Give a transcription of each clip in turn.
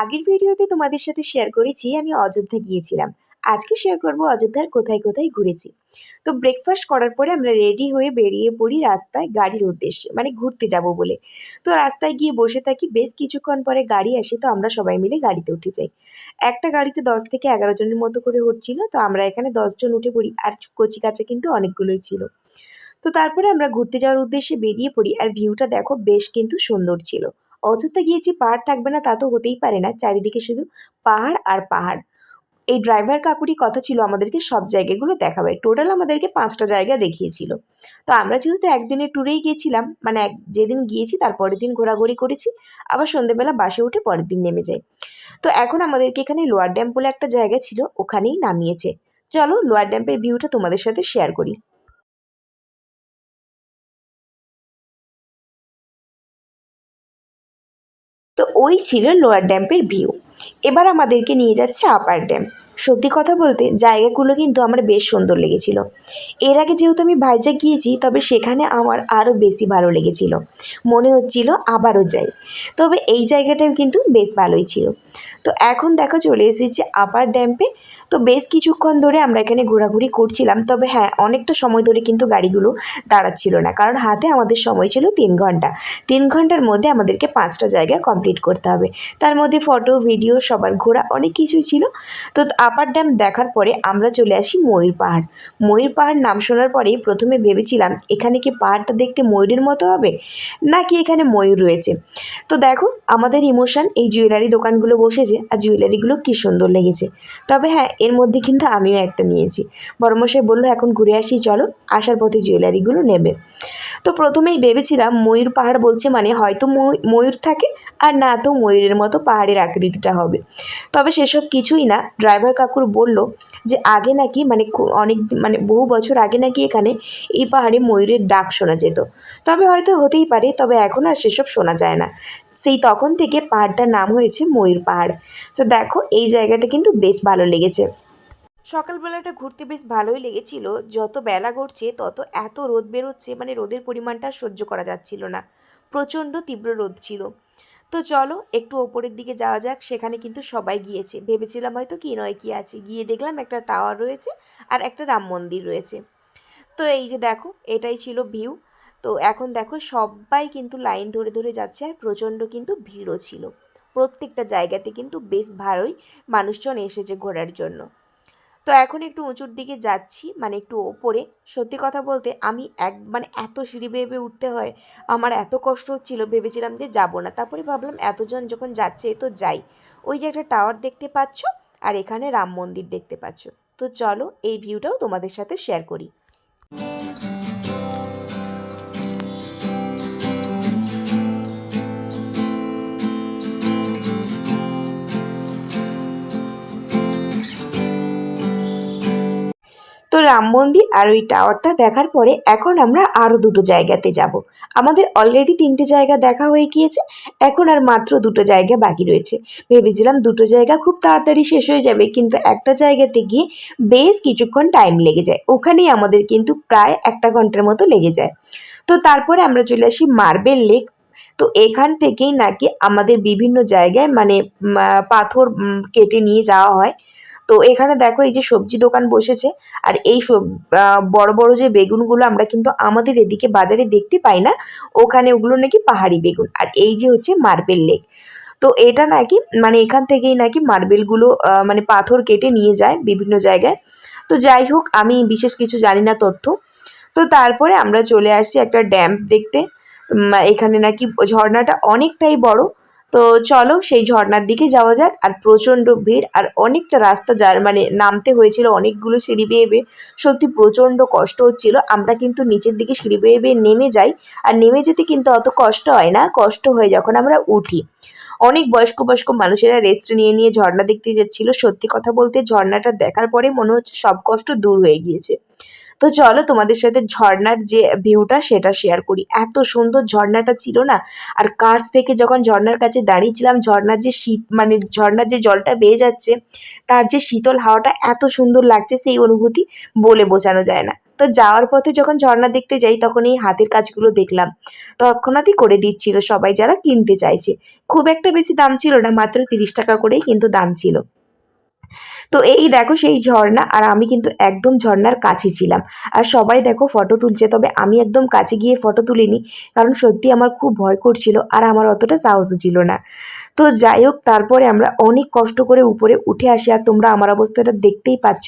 আগের ভিডিওতে তোমাদের সাথে শেয়ার করেছি, আমি অযোধ্যা গিয়েছিলাম। আজকে শেয়ার করব অযোধ্যার কোথায় কোথায় ঘুরেছি। তো ব্রেকফাস্ট করার পরে আমরা রেডি হয়ে বেরিয়ে পড়ি রাস্তায় গাড়ির উদ্দেশ্যে মানে ঘুরতে যাব বলে। তো রাস্তায় গিয়ে বসে থাকি, বেশ কিছুক্ষণ পরে গাড়ি আসে, তো আমরা সবাই মিলে গাড়িতে উঠে যাই। একটা গাড়িতে দশ থেকে এগারো জনের মতো করে হচ্ছিল তো আমরা এখানে দশজন উঠে পড়ি, আর কচি কাচা কিন্তু অনেকগুলোই ছিল। তো তারপরে আমরা ঘুরতে যাওয়ার উদ্দেশ্যে বেরিয়ে পড়ি, আর ভিউটা দেখো বেশ কিন্তু সুন্দর ছিল। অযোধ্যা গিয়েছি পাহাড় থাকবে না তা তো হতেই পারে না, চারিদিকে শুধু পাহাড় আর পাহাড়। এই ড্রাইভার কাকুরই কথা ছিল আমাদেরকে সব জায়গাগুলো দেখাবে টোটাল আমাদেরকে পাঁচটা জায়গা দেখিয়েছিল। তো আমরা যেহেতু একদিনের ট্যুরেই গিয়েছিলাম মানে এক, যেদিন গিয়েছি তার পরের দিন ঘোরাঘুরি করেছি, আবার সন্ধেবেলা বাসে উঠে পরের দিন নেমে যাই। তো এখন আমাদেরকে এখানে লোয়ার ড্যাম বলে একটা জায়গা ছিল, ওখানেই নামিয়েছে। চলো লোয়ার ড্যাম্পের ভিউটা তোমাদের সাথে শেয়ার করি। তো ওই ছিল লোয়ার ড্যাম্পের ভিউ এবার আমাদেরকে নিয়ে যাচ্ছে আপার ড্যাম সত্যি কথা বলতে, জায়গাগুলো কিন্তু আমার বেশ সুন্দর লেগেছিল। এর আগে যেহেতু আমি ভাইজাগ গিয়েছি, তবে সেখানে আমার আরও বেশি ভালো লেগেছিল। মনে হচ্ছিল আবারও যাই। তবে এই জায়গাটাও কিন্তু বেশ ভালোই ছিল। তো এখন দেখো চলে এসেছি আপার ড্যাম্পে তো বেশ কিছুক্ষণ ধরে আমরা এখানে ঘোরাঘুরি করছিলাম, তবে হ্যাঁ অনেকটা সময় ধরে কিন্তু গাড়িগুলো দাঁড়াচ্ছিল না, কারণ হাতে আমাদের সময় ছিল তিন ঘণ্টা। তিন ঘণ্টার মধ্যে আমাদেরকে পাঁচটা জায়গা কমপ্লিট করতে হবে। তার মধ্যে ফটো ভিডিও সবার ঘোরা অনেক কিছুই ছিল। তো আপার ড্যাম দেখার পরে আমরা চলে আসি ময়ূর পাহাড়। ময়ূর পাহাড় নাম শোনার পরেই প্রথমে ভেবেছিলাম, এখানে কি পাহাড়টা দেখতে ময়ূরের মতো হবে? নাকি এখানে ময়ূর রয়েছে? তো দেখো, আমাদের ইমোশন এই জুয়েলারি দোকানগুলো বসেছে আর জুয়েলারিগুলো কী সুন্দর লেগেছে। তবে হ্যাঁ এর মধ্যে কিন্তু আমিও একটা নিয়েছি। বড়মশাই বলল, এখন ঘুরে আসি, চলো, আসার পথে জুয়েলারিগুলো নেবে। তো প্রথমেই ভেবেছিলাম, ময়ূর পাহাড় বলছে মানে হয়তো ময়ূ- ময়ূর থাকে আর না তো ময়ূরের মতো পাহাড়ের আকৃতিটা হবে। তবে সেসব কিছুই না। ড্রাইভার কাকুর বলল যে, আগে নাকি মানে অনেক মানে বহু বছর আগে নাকি এখানে এই পাহাড়ে ময়ূরের ডাক শোনা যেত। তবে হয়তো হতেই পারে, তবে এখন আর সেসব শোনা যায় না। সেই তখন থেকে পাহাড়টার নাম হয়েছে ময়ূর পাহাড়। তো দেখো, এই জায়গাটা কিন্তু বেশ ভালো লেগেছে। সকালবেলাটা ঘুরতে বেশ ভালোই লেগেছিল। যত বেলা ঘটছে, তত এত রোদ বেরোচ্ছে মানে রোদের পরিমাণটা সহ্য করা যাচ্ছিল না। প্রচণ্ড তীব্র রোদ ছিল। তো চলো, একটু ওপরের দিকে যাওয়া যাক, সেখানে কিন্তু সবাই গিয়েছে। ভেবেছিলাম হয়তো কি নয়, কি আছে। গিয়ে দেখলাম একটা টাওয়ার রয়েছে আর একটা রাম মন্দির রয়েছে। তো এই যে দেখো, এটাই ছিল ভিউ তো এখন দেখো, সবাই কিন্তু লাইন ধরে ধরে যাচ্ছে আর প্রচণ্ড কিন্তু ভিড়ও ছিল। প্রত্যেকটা জায়গাতে কিন্তু বেশ ভালোই মানুষজন এসেছে ঘোরার জন্য। তো এখন একটু উঁচুর দিকে যাচ্ছি মানে একটু ওপরে। সত্যি কথা বলতে আমি এক মানে এত সিঁড়ি বেয়ে উঠতে হয়, আমার এত কষ্ট হচ্ছিল, ভেবেছিলাম যে যাব না। তারপরে ভাবলাম এতজন যখন যাচ্ছে তো যাই। ওই যে একটা টাওয়ার দেখতে পাচ্ছ, আর এখানে রাম মন্দির দেখতে পাচ্ছ। তো চলো এই ভিউটাও তোমাদের সাথে শেয়ার করি। রাম মন্দির আর ওই টাওয়ারটা দেখার পরে এখন আমরা আরও দুটো জায়গাতে যাব। আমাদের অলরেডি তিনটে জায়গা দেখা হয়ে গিয়েছে, এখন আর মাত্র দুটো জায়গা বাকি রয়েছে। ভেবেছিলাম দুটো জায়গা খুব তাড়াতাড়ি শেষ হয়ে যাবে, কিন্তু একটা জায়গাতে গিয়ে বেশ কিছুক্ষণ টাইম লেগে যায়। ওখানেই আমাদের কিন্তু প্রায় একটা ঘণ্টার মতো লেগে যায়। তো তারপরে আমরা চলে আসি মার্বেল লেক। তো এখান থেকেই নাকি আমাদের বিভিন্ন জায়গায় মানে পাথর কেটে নিয়ে যাওয়া হয়। তো এখানে দেখো এই যে সবজি দোকান বসেছে, আর এই বড় বড় যে বেগুনগুলো আমরা কিন্তু আমাদের এদিকে বাজারে দেখতে পাই না, ওখানে ওগুলো নাকি পাহাড়ি বেগুন, আর এই যে হচ্ছে মার্বেল লেক। তো এটা নাকি মানে এখান থেকেই নাকি মার্বেলগুলো মানে পাথর কেটে নিয়ে যায় বিভিন্ন জায়গায়। তো যাই হোক, আমি বিশেষ কিছু জানি না তথ্য। তো তারপরে আমরা চলে আসি একটা ড্যাম দেখতে। এখানে নাকি ঝর্ণাটা অনেকটাই বড়। তো চলো সেই ঝর্ণার দিকে যাওয়া যাক। আর প্রচণ্ড ভিড় আর অনেকটা রাস্তা যার মানে নামতে হয়েছিল অনেকগুলো সিঁড়ি বেয়ে বেয়ে। সত্যি প্রচণ্ড কষ্ট হচ্ছিল। আমরা কিন্তু নিচের দিকে সিঁড়ি বেয়ে বেয়ে নেমে যাই। আর নেমে যেতে কিন্তু অত কষ্ট হয় না। কষ্ট হয় যখন আমরা উঠি। অনেক বয়স্ক বয়স্ক মানুষেরা রেস্ট নিয়ে নিয়ে ঝর্ণা দেখতে যাচ্ছিল। সত্যি কথা বলতে ঝর্ণাটা দেখার পরে মনে হচ্ছে সব কষ্ট দূর হয়ে গিয়েছে। তো চলো তোমাদের সাথে ঝর্ণার যে ভিউটা সেটা শেয়ার করি। এত সুন্দর ঝর্ণাটা ছিল না? আর কাছ থেকে যখন ঝর্ণার কাছে দাঁড়িয়েছিলাম, ঝর্ণার যে শীত মানে ঝর্ণার যে জলটা বেয়ে যাচ্ছে, তার যে শীতল হাওয়াটা এত সুন্দর লাগছে সেই অনুভূতি বলে বোঝানো যায় না। তো যাওয়ার পথে যখন ঝর্ণা দেখতে যাই, তখন এই হাতের কাজগুলো দেখলাম। তৎক্ষণাৎই করে দিচ্ছিল সবাই যারা কিনতে চাইছে। খুব একটা বেশি দাম ছিল না, মাত্র তিরিশ টাকা করেই কিন্তু দাম ছিল। তো এই দেখো সেই ঝর্ণা, আর আমি কিন্তু একদম ঝর্ণার কাছে ছিলাম। আর সবাই দেখো ফটো তুলছে, তবে আমি একদম কাছে গিয়ে ফটো তুলিনি, কারণ সত্যি আমার খুব ভয় করছিল, আর আমার অতটা সাহসও ছিল না। তো যাই হোক, তারপরে আমরা অনেক কষ্ট করে উপরে উঠে আসি, আর তোমরা আমার অবস্থাটা দেখতেই পাচ্ছ।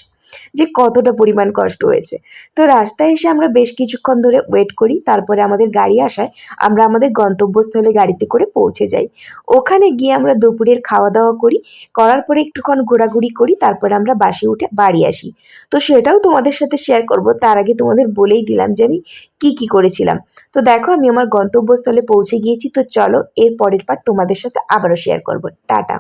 যে কতটা পরিমাণ কষ্ট হয়েছে। তো রাস্তায় এসে আমরা বেশ কিছুক্ষণ ধরে ওয়েট করি, তারপরে আমাদের গাড়ি আসায় আমরা আমাদের গন্তব্যস্থলে গাড়িতে করে পৌঁছে যাই। ওখানে গিয়ে আমরা দুপুরের খাওয়া দাওয়া করি, করার পরে একটুক্ষণ ঘোরাঘুরি করি, তারপরে আমরা বাসে উঠে বাড়ি আসি। তো সেটাও তোমাদের সাথে শেয়ার করব, তার আগে তোমাদের বলেই দিলাম যে আমি কি কি করেছিলাম। তো দেখো আমি আমার গন্তব্যস্থলে পৌঁছে গিয়েছি, তো চলো এর পরের পার তোমাদের সাথে আবারও শেয়ার করব। টাটা।